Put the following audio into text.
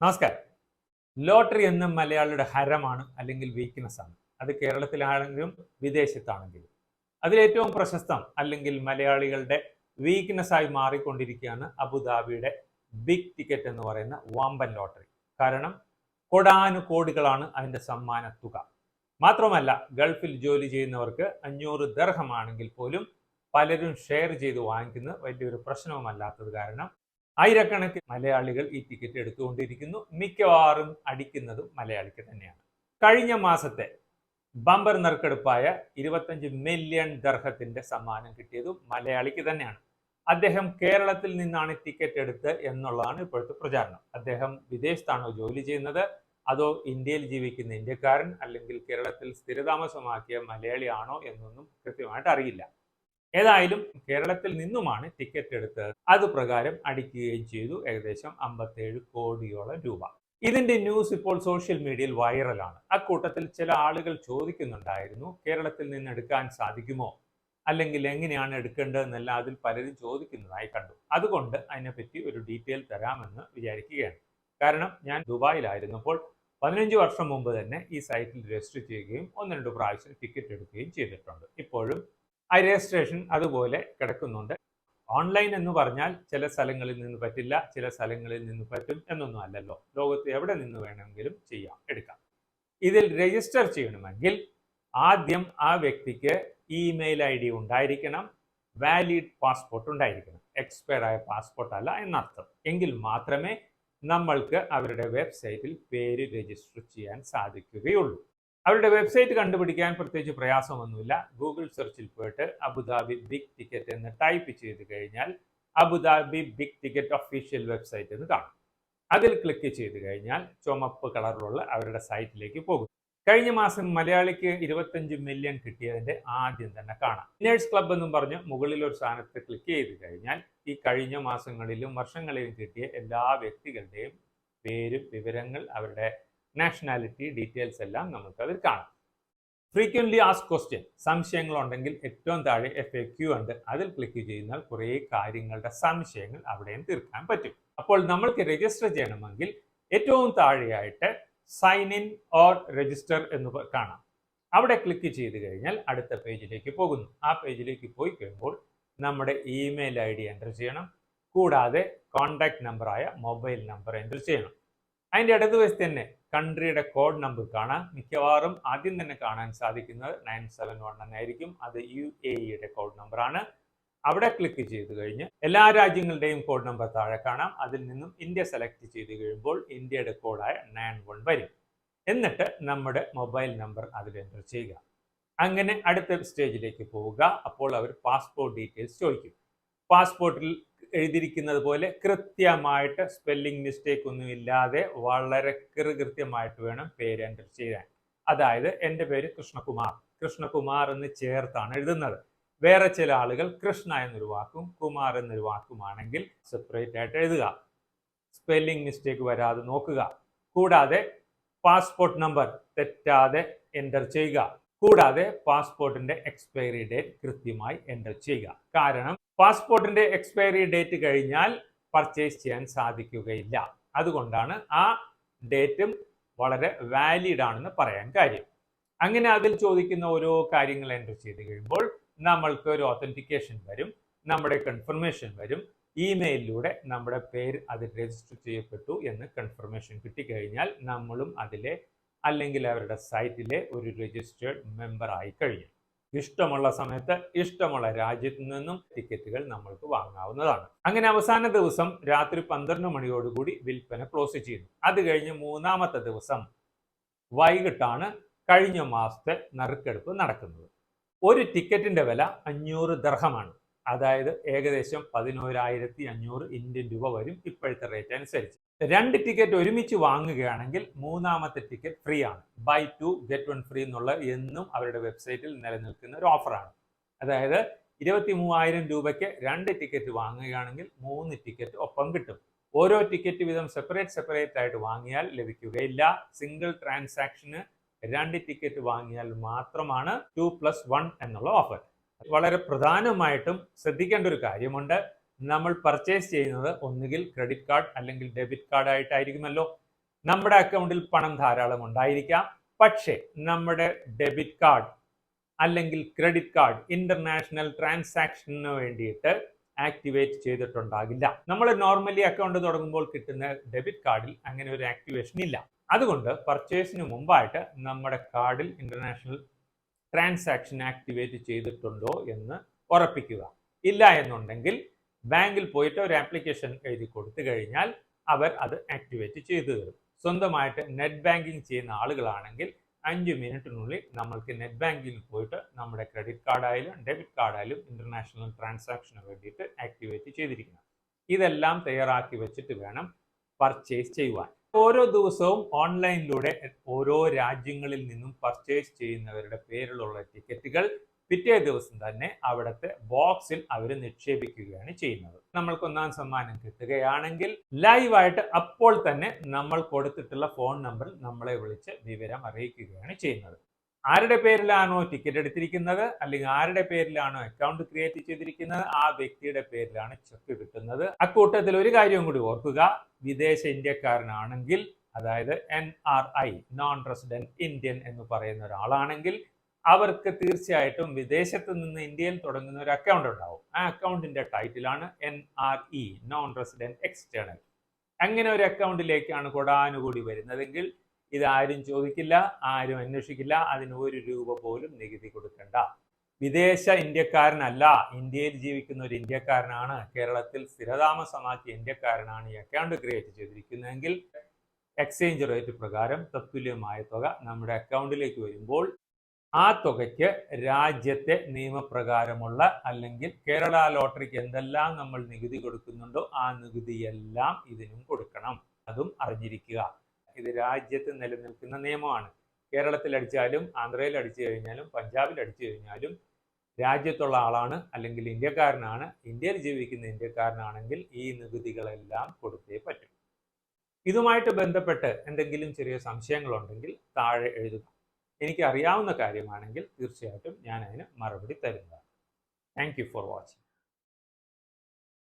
നമസ്കാരം. ലോട്ടറി എന്നും മലയാളിയുടെ ഹരമാണ് അല്ലെങ്കിൽ വീക്ക്നെസ് ആണ്. അത് കേരളത്തിലാണെങ്കിലും വിദേശത്താണെങ്കിലും. അതിലേറ്റവും പ്രശസ്തം അല്ലെങ്കിൽ മലയാളികളുടെ വീക്ക്നെസ് ആയി മാറിക്കൊണ്ടിരിക്കുകയാണ് അബുദാബിയുടെ ബിഗ് ടിക്കറ്റ് എന്ന് പറയുന്ന വാമ്പൻ ലോട്ടറി. കാരണം കൊടാനു കോടികളാണ് അതിന്റെ സമ്മാന തുക. മാത്രമല്ല ഗൾഫിൽ ജോലി ചെയ്യുന്നവർക്ക് അഞ്ഞൂറ് ദർഹമാണെങ്കിൽ പോലും പലരും ഷെയർ ചെയ്ത് വാങ്ങിക്കുന്നത് വലിയൊരു പ്രശ്നവുമല്ലാത്തത് കാരണം ആയിരക്കണക്കിന് മലയാളികൾ ഈ ടിക്കറ്റ് എടുത്തുകൊണ്ടിരിക്കുന്നു. മിക്കവാറും അടിക്കുന്നതും മലയാളിക്ക് തന്നെയാണ്. കഴിഞ്ഞ മാസത്തെ ബമ്പർ നറുക്കെടുപ്പായ ഇരുപത്തഞ്ച് മില്യൺ ദർഹത്തിന്റെ സമ്മാനം കിട്ടിയതും മലയാളിക്ക് തന്നെയാണ്. അദ്ദേഹം കേരളത്തിൽ നിന്നാണ് ടിക്കറ്റ് എടുത്ത് എന്നുള്ളതാണ് ഇപ്പോഴത്തെ പ്രചാരണം. അദ്ദേഹം വിദേശത്താണോ ജോലി ചെയ്യുന്നത്? അതോ ഇന്ത്യയിൽ ജീവിക്കുന്ന ഇന്ത്യക്കാരൻ അല്ലെങ്കിൽ കേരളത്തിൽ സ്ഥിരതാമസമാക്കിയ മലയാളിയാണോ എന്നൊന്നും കൃത്യമായിട്ട് അറിയില്ല. ഏതായാലും കേരളത്തിൽ നിന്നുമാണ് ടിക്കറ്റ് എടുത്തത്. അത് പ്രകാരം അടിക്കുകയും ചെയ്തു. ഏകദേശം അമ്പത്തേഴ് കോടിയോളം രൂപ. ഇതിന്റെ ന്യൂസ് ഇപ്പോൾ സോഷ്യൽ മീഡിയയിൽ വൈറലാണ് അക്കൂട്ടത്തിൽ ചില ആളുകൾ ചോദിക്കുന്നുണ്ടായിരുന്നു കേരളത്തിൽ നിന്ന് എടുക്കാൻ സാധിക്കുമോ? അല്ലെങ്കിൽ എങ്ങനെയാണ് എടുക്കേണ്ടതെന്നെല്ലാം അതിൽ പലരും ചോദിക്കുന്നതായി കണ്ടു. അതുകൊണ്ട് അതിനെപ്പറ്റി ഒരു ഡീറ്റെയിൽ തരാമെന്ന് വിചാരിക്കുകയാണ്. കാരണം ഞാൻ ദുബായിലായിരുന്നപ്പോൾ പതിനഞ്ച് വർഷം മുമ്പ് തന്നെ ഈ സൈറ്റിൽ രജിസ്റ്റർ ചെയ്യുകയും ഒന്ന് രണ്ട് പ്രാവശ്യം ടിക്കറ്റ് എടുക്കുകയും ചെയ്തിട്ടുണ്ട്. ഇപ്പോഴും ആ രജിസ്ട്രേഷൻ അതുപോലെ കിടക്കുന്നുണ്ട്. ഓൺലൈൻ എന്ന് പറഞ്ഞാൽ ചില സ്ഥലങ്ങളിൽ നിന്ന് പറ്റില്ല ചില സ്ഥലങ്ങളിൽ നിന്ന് പറ്റും എന്നൊന്നും അല്ലല്ലോ. ലോകത്ത് എവിടെ നിന്ന് വേണമെങ്കിലും ചെയ്യാം എടുക്കാം. ഇതിൽ രജിസ്റ്റർ ചെയ്യണമെങ്കിൽ ആദ്യം ആ വ്യക്തിക്ക് ഇമെയിൽ ഐ ഡി ഉണ്ടായിരിക്കണം വാലിഡ് പാസ്പോർട്ട് ഉണ്ടായിരിക്കണം. എക്സ്പയർഡ് ആയ പാസ്പോർട്ട് അല്ല എന്നർത്ഥം. എങ്കിൽ മാത്രമേ നമ്മൾക്ക് അവരുടെ വെബ്സൈറ്റിൽ പേര് രജിസ്റ്റർ ചെയ്യാൻ സാധിക്കുകയുള്ളൂ. അവരുടെ വെബ്സൈറ്റ് കണ്ടുപിടിക്കാൻ പ്രത്യേകിച്ച് പ്രയാസമൊന്നുമില്ല. ഗൂഗിൾ സെർച്ചിൽ പോയിട്ട് അബുദാബി ബിഗ് ടിക്കറ്റ് എന്ന് ടൈപ്പ് ചെയ്ത് കഴിഞ്ഞാൽ Abu Dhabi big ticket official website എന്ന് കാണും. അതിൽ ക്ലിക്ക് ചെയ്ത് കഴിഞ്ഞാൽ ചുമപ്പ് കളറിലുള്ള അവരുടെ സൈറ്റിലേക്ക് പോകും. കഴിഞ്ഞ മാസം മലയാളിക്ക് ഇരുപത്തഞ്ച് മില്യൺ കിട്ടിയതിന്റെ ആദ്യം തന്നെ കാണാം. വിന്നേഴ്സ് ക്ലബ് എന്നും പറഞ്ഞ് മുകളിൽ ഒരു സ്ഥാനത്ത് ക്ലിക്ക് ചെയ്ത് കഴിഞ്ഞാൽ ഈ കഴിഞ്ഞ മാസങ്ങളിലും വർഷങ്ങളിലും കിട്ടിയ എല്ലാ വ്യക്തികളുടെയും പേരും വിവരങ്ങൾ അവരുടെ നാഷണാലിറ്റി ഡീറ്റെയിൽസ് എല്ലാം നമുക്ക് അതിൽ കാണാം. ഫ്രീക്വന്റ്ലി ആസ് ക്വസ്റ്റ്യൻ സംശയങ്ങളുണ്ടെങ്കിൽ ഏറ്റവും താഴെ എഫ് എ ക്യു ഉണ്ട്. അതിൽ ക്ലിക്ക് ചെയ്യുന്നാൽ കുറേ കാര്യങ്ങളുടെ സംശയങ്ങൾ അവിടെയും തീർക്കാൻ പറ്റും. അപ്പോൾ നമ്മൾക്ക് രജിസ്റ്റർ ചെയ്യണമെങ്കിൽ ഏറ്റവും താഴെയായിട്ട് സൈൻ ഇൻ ഓർ രജിസ്റ്റർ എന്ന് കാണാം. അവിടെ ക്ലിക്ക് ചെയ്ത് കഴിഞ്ഞാൽ അടുത്ത പേജിലേക്ക് പോകുന്നു. ആ പേജിലേക്ക് പോയി കഴിയുമ്പോൾ നമ്മുടെ ഇമെയിൽ ഐ ഡി എന്റർ ചെയ്യണം. കൂടാതെ കോൺടാക്ട് നമ്പറായ മൊബൈൽ നമ്പർ എന്റർ ചെയ്യണം. അതിന്റെ ഇടതുവശത്ത് തന്നെ കൺട്രിയുടെ കോഡ് നമ്പർ കാണാം. മിക്കവാറും ആദ്യം തന്നെ കാണാൻ സാധിക്കുന്നത് നയൻ സെവൻ വൺ എന്നായിരിക്കും. അത് യു എ ഇയുടെ കോഡ് നമ്പറാണ് അവിടെ ക്ലിക്ക് ചെയ്ത് കഴിഞ്ഞ് എല്ലാ രാജ്യങ്ങളുടെയും കോഡ് നമ്പർ താഴെ കാണാം. അതിൽ നിന്നും ഇന്ത്യ സെലക്ട് ചെയ്ത് കഴിയുമ്പോൾ ഇന്ത്യയുടെ കോഡായ നയൻ വൺ വരും. എന്നിട്ട് നമ്മുടെ മൊബൈൽ നമ്പർ അതിൽ എന്റർ ചെയ്യുക. അങ്ങനെ അടുത്ത സ്റ്റേജിലേക്ക് പോവുക. അപ്പോൾ അവർ പാസ്പോർട്ട് ഡീറ്റെയിൽസ് ചോദിക്കും. പാസ്പോർട്ടിൽ എഴുതിയിരിക്കുന്നത് പോലെ കൃത്യമായിട്ട് സ്പെല്ലിംഗ് മിസ്റ്റേക്ക് ഒന്നും ഇല്ലാതെ വളരെ കൃത്യമായിട്ട് വേണം പേര് എന്റർ ചെയ്യാൻ. അതായത് എന്റെ പേര് കൃഷ്ണകുമാർ. കൃഷ്ണകുമാർ എന്ന് ചേർത്താണ് എഴുതുന്നത്. വേറെ ചില ആളുകൾ കൃഷ്ണ എന്നൊരു വാക്കും കുമാർ എന്നൊരു വാക്കുമാണെങ്കിൽ സെപ്പറേറ്റ് ആയിട്ട് എഴുതുക. സ്പെല്ലിംഗ് മിസ്റ്റേക്ക് വരാതെ നോക്കുക. കൂടാതെ പാസ്പോർട്ട് നമ്പർ തെറ്റാതെ എന്റർ ചെയ്യുക. കൂടാതെ പാസ്പോർട്ടിന്റെ എക്സ്പയറി ഡേറ്റ് കൃത്യമായി എന്റർ ചെയ്യുക. കാരണം പാസ്പോർട്ടിന്റെ എക്സ്പയറി ഡേറ്റ് കഴിഞ്ഞാൽ പർച്ചേസ് ചെയ്യാൻ സാധിക്കുകയില്ല. അതുകൊണ്ടാണ് ആ ഡേറ്റും വളരെ വാലിഡ് ആണെന്ന് പറയാൻ കാര്യം. അങ്ങനെ അതിൽ ചോദിക്കുന്ന ഓരോ കാര്യങ്ങൾ എന്റർ ചെയ്ത് കഴിയുമ്പോൾ നമ്മൾക്ക് ഒരു ഒത്തന്റിക്കേഷൻ വരും നമ്മുടെ കൺഫർമേഷൻ വരും. ഇമെയിലിലൂടെ നമ്മുടെ പേര് അതിൽ രജിസ്റ്റർ ചെയ്യപ്പെട്ടു എന്ന് കൺഫർമേഷൻ കിട്ടിക്കഴിഞ്ഞാൽ നമ്മളും അതിലെ അല്ലെങ്കിൽ അവരുടെ സൈറ്റിലെ ഒരു രജിസ്റ്റേർഡ് മെമ്പർ ആയി കഴിഞ്ഞു ഇഷ്ടമുള്ള സമയത്ത് ഇഷ്ടമുള്ള രാജ്യത്തു നിന്നും ടിക്കറ്റുകൾ നമ്മൾക്ക് വാങ്ങാവുന്നതാണ്. അങ്ങനെ അവസാന ദിവസം രാത്രി പന്ത്രണ്ട് മണിയോടുകൂടി വിൽപ്പന ക്ലോസ് ചെയ്യുന്നു. അത് കഴിഞ്ഞ് മൂന്നാമത്തെ ദിവസം വൈകിട്ടാണ് കഴിഞ്ഞ മാസത്തെ നറുക്കെടുപ്പ് നടക്കുന്നത്. ഒരു ടിക്കറ്റിന്റെ വില അഞ്ഞൂറ് ദർഹമാണ്. അതായത് ഏകദേശം പതിനോരായിരത്തി അഞ്ഞൂറ് ഇന്ത്യൻ രൂപ വരും ഇപ്പോഴത്തെ റേറ്റ് അനുസരിച്ച്. രണ്ട് ടിക്കറ്റ് ഒരുമിച്ച് വാങ്ങുകയാണെങ്കിൽ മൂന്നാമത്തെ ടിക്കറ്റ് ഫ്രീ ആണ്. Buy two get one free എന്നുള്ള എന്നും അവരുടെ വെബ്സൈറ്റിൽ നിലനിൽക്കുന്ന ഒരു ഓഫറാണ് അതായത് ഇരുപത്തി മൂവായിരം രൂപയ്ക്ക് രണ്ട് ടിക്കറ്റ് വാങ്ങുകയാണെങ്കിൽ മൂന്ന് ടിക്കറ്റ് ഒപ്പം കിട്ടും. ഓരോ ടിക്കറ്റ് വീതം സെപ്പറേറ്റ് സെപ്പറേറ്റ് ആയിട്ട് വാങ്ങിയാൽ ലഭിക്കുകയില്ല. സിംഗിൾ ട്രാൻസാക്ഷന് രണ്ട് ടിക്കറ്റ് വാങ്ങിയാൽ മാത്രമാണ് ടു പ്ലസ് വൺ എന്നുള്ള ഓഫർ വളരെ പ്രധാനമായിട്ടും ശ്രദ്ധിക്കേണ്ട ഒരു കാര്യമുണ്ട്. നമ്മൾ പർച്ചേസ് ചെയ്യുന്നത് ഒന്നുകിൽ ക്രെഡിറ്റ് കാർഡ് അല്ലെങ്കിൽ ഡെബിറ്റ് കാർഡ് ആയിട്ടായിരിക്കുമല്ലോ. നമ്മുടെ അക്കൗണ്ടിൽ പണം ധാരാളം ഉണ്ടായിരിക്കാം. പക്ഷേ നമ്മുടെ ഡെബിറ്റ് കാർഡ് അല്ലെങ്കിൽ ക്രെഡിറ്റ് കാർഡ് ഇന്റർനാഷണൽ ട്രാൻസാക്ഷന് വേണ്ടിയിട്ട് ആക്ടിവേറ്റ് ചെയ്തിട്ടുണ്ടാകില്ല. നമ്മൾ നോർമലി അക്കൗണ്ട് തുടങ്ങുമ്പോൾ കിട്ടുന്ന ഡെബിറ്റ് കാർഡിൽ അങ്ങനെ ഒരു ആക്ടിവേഷൻ ഇല്ല. അതുകൊണ്ട് പർച്ചേസിന് മുമ്പായിട്ട് നമ്മുടെ കാർഡിൽ ഇന്റർനാഷണൽ ട്രാൻസാക്ഷൻ ആക്ടിവേറ്റ് ചെയ്തിട്ടുണ്ടോ എന്ന് ഉറപ്പിക്കുക. ഇല്ല എന്നുണ്ടെങ്കിൽ ബാങ്കിൽ പോയിട്ട് ഒരു ആപ്ലിക്കേഷൻ എഴുതി കൊടുത്തു കഴിഞ്ഞാൽ അവർ അത് ആക്ടിവേറ്റ് ചെയ്തു തരും. സ്വന്തമായിട്ട് നെറ്റ് ബാങ്കിങ് ചെയ്യുന്ന ആളുകളാണെങ്കിൽ അഞ്ച് മിനിറ്റിനുള്ളിൽ നമ്മൾക്ക് നെറ്റ് ബാങ്കിങ്ങിൽ പോയിട്ട് നമ്മുടെ ക്രെഡിറ്റ് കാർഡായാലും ഡെബിറ്റ് കാർഡായാലും ഇന്റർനാഷണൽ ട്രാൻസാക്ഷന് വേണ്ടിയിട്ട് ആക്ടിവേറ്റ് ചെയ്തിരിക്കണം. ഇതെല്ലാം തയ്യാറാക്കി വെച്ചിട്ട് വേണം പർച്ചേസ് ചെയ്യുവാൻ. ഓരോ ദിവസവും ഓൺലൈനിലൂടെ ഓരോ രാജ്യങ്ങളിൽ നിന്നും പർച്ചേസ് ചെയ്യുന്നവരുടെ പേരിലുള്ള ടിക്കറ്റുകൾ പിറ്റേ ദിവസം തന്നെ അവിടുത്തെ ബോക്സിൽ അവർ നിക്ഷേപിക്കുകയാണ് ചെയ്യുന്നത്. നമ്മൾക്ക് ഒന്നാം സമ്മാനം കിട്ടുകയാണെങ്കിൽ ലൈവായിട്ട് അപ്പോൾ തന്നെ നമ്മൾ കൊടുത്തിട്ടുള്ള ഫോൺ നമ്പറിൽ നമ്മളെ വിളിച്ച് വിവരം അറിയിക്കുകയാണ് ചെയ്യുന്നത്. ആരുടെ പേരിലാണോ ടിക്കറ്റ് എടുത്തിരിക്കുന്നത്? അല്ലെങ്കിൽ ആരുടെ പേരിലാണോ അക്കൗണ്ട് ക്രിയേറ്റ് ചെയ്തിരിക്കുന്നത്? ആ വ്യക്തിയുടെ പേരിലാണ് ചെക്ക് കിട്ടുന്നത്. അക്കൂട്ടത്തിൽ ഒരു കാര്യം കൂടി ഓർക്കുക. വിദേശ ഇന്ത്യക്കാരനാണെങ്കിൽ അതായത് N R I non resident Indian എന്ന് പറയുന്ന ഒരാളാണെങ്കിൽ അവർക്ക് തീർച്ചയായിട്ടും വിദേശത്ത് നിന്ന് ഇന്ത്യയിൽ തുടങ്ങുന്ന ഒരു അക്കൗണ്ട് ഉണ്ടാവും. ആ അക്കൗണ്ടിന്റെ ടൈറ്റിലാണ് N R E non resident external അങ്ങനെ ഒരു അക്കൗണ്ടിലേക്കാണ് കൊടാനുകൂടി വരുന്നതെങ്കിൽ ഇത് ആരും ചോദിക്കില്ല ആരും അന്വേഷിക്കില്ല അതിന് ഒരു രൂപ പോലും നികുതി കൊടുക്കണ്ട. വിദേശ ഇന്ത്യക്കാരനല്ല ഇന്ത്യയിൽ ജീവിക്കുന്ന ഒരു ഇന്ത്യക്കാരനാണ് കേരളത്തിൽ സ്ഥിരതാമസമാക്കിയ ഇന്ത്യക്കാരനാണ് ഈ അക്കൗണ്ട് ക്രിയേറ്റ് ചെയ്തിരിക്കുന്നതെങ്കിൽ എക്സ്ചേഞ്ച് റേറ്റ് പ്രകാരം തത്തുല്യമായ തുക നമ്മുടെ അക്കൗണ്ടിലേക്ക് വരുമ്പോൾ ആ തുകയ്ക്ക് രാജ്യത്തെ നിയമപ്രകാരമുള്ള അല്ലെങ്കിൽ കേരള ലോട്ടറിക്ക് എന്തെല്ലാം നമ്മൾ നികുതി കൊടുക്കുന്നുണ്ടോ ആ നികുതിയെല്ലാം ഇതിനും കൊടുക്കണം. അതും അറിഞ്ഞിരിക്കുക. ഇത് രാജ്യത്ത് നിലനിൽക്കുന്ന നിയമമാണ്. കേരളത്തിൽ അടിച്ചാലും ആന്ധ്രയിൽ അടിച്ചു കഴിഞ്ഞാലും പഞ്ചാബിൽ അടിച്ചു കഴിഞ്ഞാലും രാജ്യത്തുള്ള ആളാണ് അല്ലെങ്കിൽ ഇന്ത്യക്കാരനാണ്. ഇന്ത്യയിൽ ജീവിക്കുന്ന ഇന്ത്യക്കാരനാണെങ്കിൽ ഈ നികുതികളെല്ലാം കൊടുത്തേ പറ്റും. ഇതുമായിട്ട് ബന്ധപ്പെട്ട് എന്തെങ്കിലും ചെറിയ സംശയങ്ങളുണ്ടെങ്കിൽ താഴെ എഴുതുക. എനിക്ക് അറിയാവുന്ന കാര്യമാണെങ്കിൽ തീർച്ചയായിട്ടും ഞാൻ അതിന് മറുപടി തരുന്നതാണ്. Thank you for watching